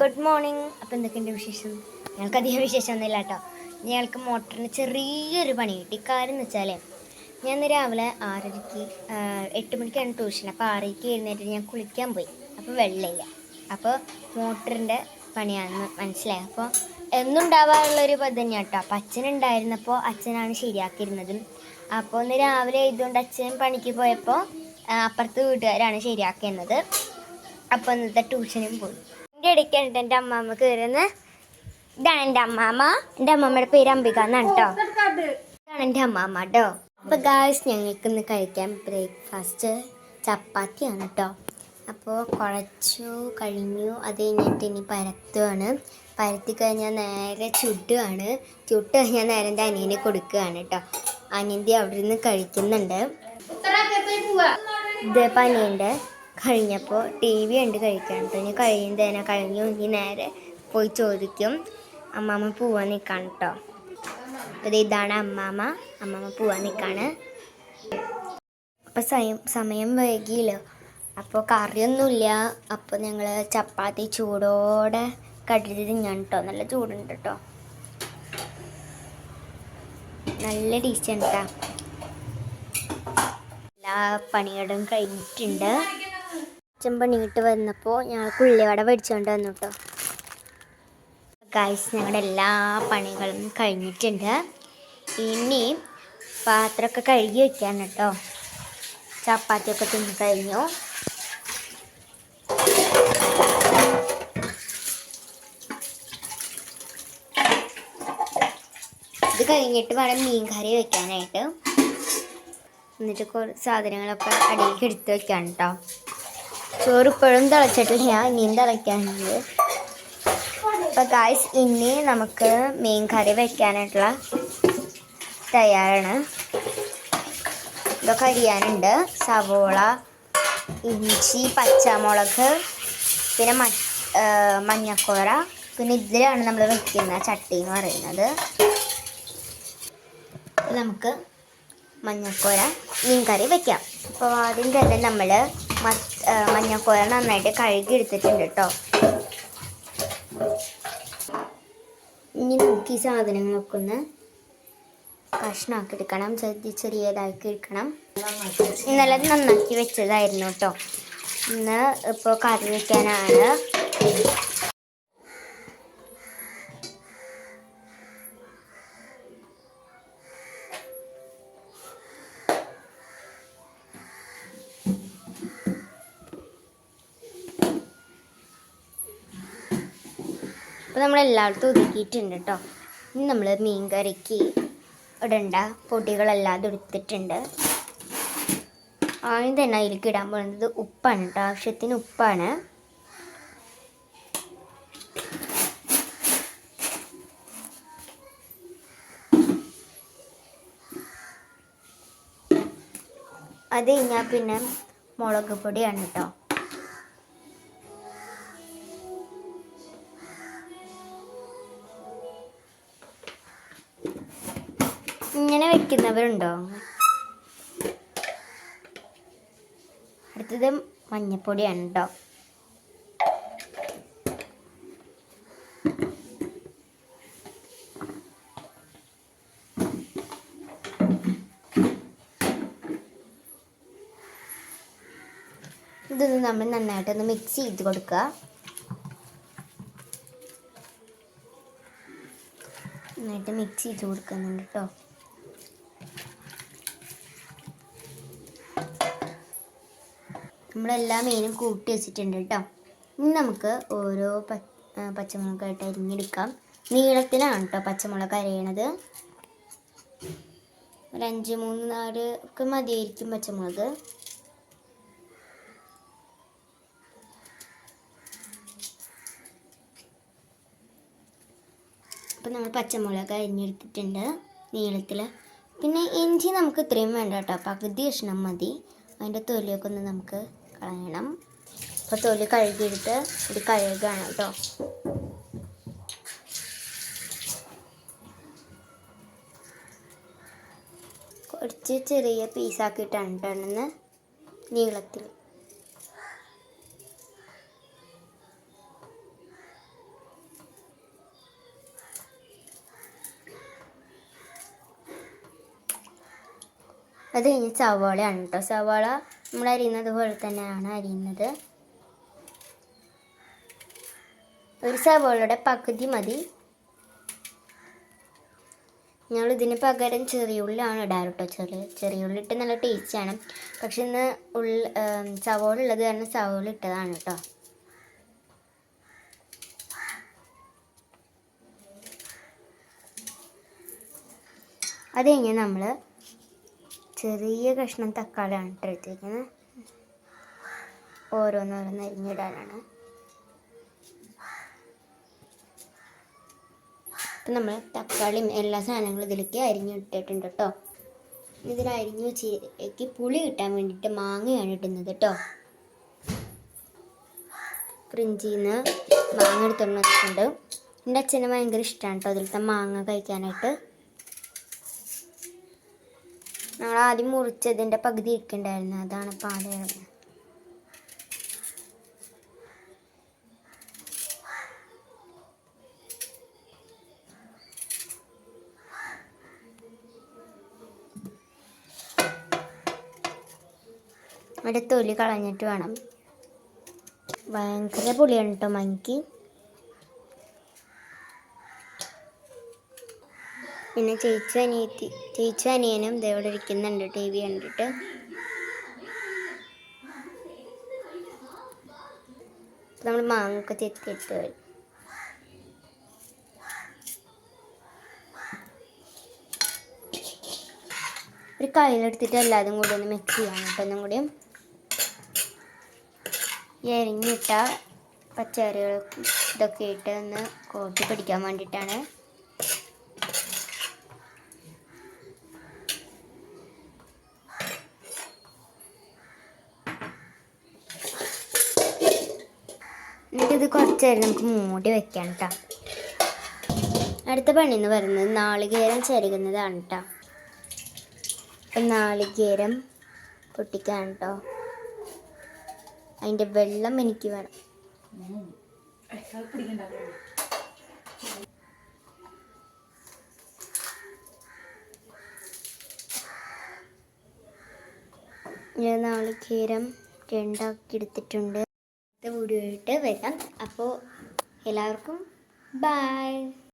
Good morning അപ്പോൾ എന്തൊക്കെയുണ്ട് വിശേഷം? ഞങ്ങൾക്ക് അധികം വിശേഷമൊന്നുമില്ല കേട്ടോ. ഞങ്ങൾക്ക് മോട്ടറിന് ചെറിയൊരു പണി കിട്ടി. കാര്യം എന്ന് വെച്ചാൽ ഞാൻ രാവിലെ ആറരയ്ക്ക് എട്ട് മണിക്കാണ് ട്യൂഷൻ. അപ്പോൾ ആറരയ്ക്ക് എഴുന്നേറ്റ് ഞാൻ കുളിക്കാൻ പോയി. അപ്പോൾ വെള്ളമില്ല. അപ്പോൾ മോട്ടറിന്റെ പണിയാണെന്ന് മനസ്സിലായി. അപ്പോൾ എന്നുണ്ടാവാറുള്ളൊരു പദ്ധതി തന്നെയാണ് കേട്ടോ. അപ്പോൾ അച്ഛനുണ്ടായിരുന്നപ്പോൾ അച്ഛനാണ് ശരിയാക്കിയിരുന്നതും. അപ്പോൾ ഇന്ന് രാവിലെ ഇതുകൊണ്ട് അച്ഛൻ പണിക്ക് പോയപ്പോൾ അപ്പുറത്തെ വീട്ടുകാരാണ് ശരിയാക്കുന്നത് അപ്പോൾ ഇന്നത്തെ ട്യൂഷനും പോയി. ഇടയ്ക്കാണ് എന്റെ അമ്മാമ്മ കയറുന്നത് ഇതാണ് എന്റെ അമ്മാമ്മ. എന്റെ അമ്മാമ്മയുടെ പേര് അംബിക എന്നാണ് കേട്ടോ. ഇതാണ് എന്റെ അമ്മാമ്മ കേട്ടോ. അപ്പോൾ ഗായ്സ് ഞങ്ങൾക്ക് ഇന്ന് കഴിക്കാൻ ബ്രേക്ക്ഫാസ്റ്റ് ചപ്പാത്തിയാണ് കേട്ടോ. അപ്പോൾ കുഴച്ചു കഴിഞ്ഞു. അത് കഴിഞ്ഞിട്ട് ഇനി പരത്തുവാണ്. പരത്തി കഴിഞ്ഞാൽ നേരെ ചുട്ടുകയാണ് ചുട്ട് കഴിഞ്ഞാൽ നേരെ എന്റെ അനിയനെ കൊടുക്കുകയാണ് കേട്ടോ. അനിയന്തി അവിടെ നിന്ന് കഴിക്കുന്നുണ്ട്. ഇതേപ്പം പനിയുണ്ട് കഴിഞ്ഞപ്പോൾ ടി വി ഉണ്ട് കഴിക്കാൻ കേട്ടോ ഇനി കഴിയുന്നതന്നെ കഴിഞ്ഞു. ഇനി നേരെ പോയി ചോദിക്കും. അമ്മാമ്മ പോവാൻ നിൽക്കാണ് കേട്ടോ അപ്പോൾ ഇതാണ് അമ്മാമ്മ അമ്മാമ്മ പോവാൻ നിൽക്കാണ് അപ്പോൾ സമയം സമയം വൈകിയല്ലോ? അപ്പോൾ കറിയൊന്നുമില്ല. അപ്പോൾ ഞങ്ങൾ ചപ്പാത്തി ചൂടോടെ കടലിൽ തിന്നാണ് കേട്ടോ നല്ല ചൂടുണ്ട് കേട്ടോ നല്ല ടേസ്റ്റ് ഉണ്ട് കേട്ടോ എല്ലാ പണികളും കഴിഞ്ഞിട്ടുണ്ട്. അച്ഛൻ പണിയിട്ട് വന്നപ്പോൾ ഞങ്ങൾക്ക് ഉള്ളിവട മേടിച്ചുകൊണ്ട് വന്നു കേട്ടോ ഗൈസ് ഞങ്ങളുടെ എല്ലാ പണികളും കഴിഞ്ഞിട്ടുണ്ട്. ഇനി പാത്രമൊക്കെ കഴുകി വെക്കാൻ കേട്ടോ ചപ്പാത്തിയൊക്കെ തിന്നു കഴിഞ്ഞു. ഇത് കഴിഞ്ഞിട്ട് വേണം മീൻ കറി വെക്കാനായിട്ട്. എന്നിട്ട് കുറച്ച് സാധനങ്ങളൊക്കെ അടിയിലേക്ക് എടുത്ത് വെക്കാൻ കേട്ടോ ചോറ് ഇപ്പോഴും തിളച്ചിട്ടില്ല ഇനിയും തിളയ്ക്കാനുണ്ട്. അപ്പോൾ ഗായ്സ് ഇനി നമുക്ക് മീൻ കറി വെക്കാനായിട്ടുള്ള തയ്യാറാണ്. ഇതൊക്കെ അരിയാനുണ്ട്. സവോള ഇഞ്ചി പച്ചമുളക് പിന്നെ മ മഞ്ഞക്കോര പിന്നെ ഇതിലാണ് നമ്മൾ വെക്കുന്ന ചട്ടി എന്ന് പറയുന്നത്. നമുക്ക് മഞ്ഞക്കോര മീൻ കറി വെക്കാം. അപ്പോൾ ആദ്യം തന്നെ നമ്മൾ മഞ്ഞക്കോര നന്നായിട്ട് കഴുകി എടുത്തിട്ടുണ്ട് കേട്ടോ. ഇനി നമുക്ക് ഈ സാധനങ്ങളൊക്കെ ഒന്ന് കഷ്ണമാക്കി എടുക്കണം ചെറിയ ചെറിയതാക്കി എടുക്കണം. ഇന്നലെ നന്നാക്കി വെച്ചതായിരുന്നു കേട്ടോ. ഇന്ന് ഇപ്പോൾ കറി വെക്കാനാണ് അപ്പോൾ നമ്മൾ എല്ലായിടത്തും ഒതുക്കിയിട്ടുണ്ട് കേട്ടോ ഇനി നമ്മൾ മീൻ കറിക്ക് ഇടണ്ട. പൊടികളെല്ലാം എടുത്തിട്ടുണ്ട്. ആദ്യം തന്നെ അതിലേക്ക് ഇടാൻ പോകുന്നത് ഉപ്പാണ് കേട്ടോ ആവശ്യത്തിന് ഉപ്പാണ്. അത് കഴിഞ്ഞാൽ പിന്നെ മുളക് പൊടിയാണ് കേട്ടോ വെക്കുന്നവരുണ്ടോ അടുത്തത് മഞ്ഞപ്പൊടിയാണ് കേട്ടോ ഇതൊന്ന് നമ്മൾ നന്നായിട്ടൊന്ന് മിക്സ് ചെയ്ത് കൊടുക്കുക. നന്നായിട്ട് മിക്സ് ചെയ്ത് കൊടുക്കുന്നുണ്ട് കേട്ടോ നമ്മളെല്ലാ മീനും കൂട്ടി വെച്ചിട്ടുണ്ട് കേട്ടോ. ഇനി നമുക്ക് ഓരോ പച്ചമുളകായിട്ട് അരിഞ്ഞെടുക്കാം. നീളത്തിലാണ് കേട്ടോ പച്ചമുളക് അരയണത്. ഒരു അഞ്ച് മൂന്ന് നാല് ഒക്കെ മതിയായിരിക്കും പച്ചമുളക്. അപ്പം നമ്മൾ പച്ചമുളക് അരിഞ്ഞെടുത്തിട്ടുണ്ട് നീളത്തിൽ പിന്നെ ഇഞ്ചി നമുക്ക് ഇത്രയും വേണ്ട കേട്ടോ. പകുതി കഷ്ണം മതി. അതിന്റെ തൊലിയൊക്കെ ഒന്ന് നമുക്ക് കളയണം അപ്പോൾ തൊലി കഴുകിയിട്ട് ഇത് കഴുകുകയാണ് കേട്ടോ. കുറച്ച് ചെറിയ പീസാക്കിയിട്ടാണ് കേട്ടോ നീളത്തിൽ. അത് കഴിഞ്ഞ് സവാളയാണ് കേട്ടോ സവാള നമ്മൾ അരിയുന്നത് പോലെ തന്നെയാണ് അരിയുന്നത്. ഒരു സവോളയുടെ പകുതി മതി. ഞങ്ങൾ ഇതിന് പകരം ചെറിയുള്ളിലാണ് ഇടാറ് കേട്ടോ ചെറിയ ചെറിയുള്ളി ഇട്ട് നല്ല ടേസ്റ്റാണ് പക്ഷെ ഇന്ന് ഉള്ള സവോള ഉള്ളത് കാരണം സവോള ഇട്ടതാണ് കേട്ടോ അത് നമ്മൾ ചെറിയ കഷ്ണം തക്കാളിയാണ് ഇട്ടെടുത്തിരിക്കുന്നത് ഓരോന്നോരോന്ന് അരിഞ്ഞിടാനാണ്. അപ്പം നമ്മൾ തക്കാളിയും എല്ലാ സാധനങ്ങളും ഇതിലേക്ക് അരിഞ്ഞിട്ടിട്ടുണ്ട് കേട്ടോ. ഇതിൽ അരിഞ്ഞു വെച്ചേക്ക് പുളി കിട്ടാൻ വേണ്ടിയിട്ട് മാങ്ങയാണ് ഇടുന്നത് കേട്ടോ. ഫ്രിഞ്ചിന്ന് മാങ്ങ എടുത്തോണ്ട് വെച്ചിട്ടുണ്ട് എന്റെ അച്ഛന് ഭയങ്കര ഇഷ്ടമാണ് കേട്ടോ അതിലത്തെ മാങ്ങ കഴിക്കാനായിട്ട്. ഞങ്ങൾ ആദ്യം മുറിച്ചതിന്റെ പകുതി ഇരിക്കണ്ടായിരുന്നു. അതാണ് പാടയാണ് അവിടെ തൊലി കളഞ്ഞിട്ട് വേണം. ഭയങ്കര പുളിയാണ് കേട്ടോ മങ്കി പിന്നെ ചേച്ചു അനിയത്തി ചേച്ചു അനിയനും ദേ ഇവിടെ ഇരിക്കുന്നുണ്ട് ടി വി കണ്ടിട്ട്. നമ്മൾ മാങ്ങൊക്കെ ചെത്തിയിട്ട് വരും ഒരു കയ്യിലെടുത്തിട്ട് എല്ലാതും കൂടി ഒന്ന് മിക്സ് ചെയ്യാം കേട്ടോ ഒന്നും കൂടി. എരിഞ്ഞിട്ട പച്ചക്കറികൾ ഇതൊക്കെ ഇട്ട് ഒന്ന് കോട്ടി പിടിക്കാൻ വേണ്ടിയിട്ടാണ് നേരം നമുക്ക് മൂടി വെക്കാം കേട്ടോ അടുത്ത പണി എന്ന് പറയുന്നത് നാളികേരം ചരുകുന്നതാണ് കേട്ടോ അപ്പം നാളികേരം പൊട്ടിക്കാൻ കേട്ടോ അതിന്റെ വെള്ളം എനിക്ക് വേണം. ഞാൻ നാളികേരം രണ്ടാക്കി എടുത്തിട്ടുണ്ട് വീഡിയോ ആയിട്ട് വരാം. അപ്പോൾ എല്ലാവർക്കും ബൈ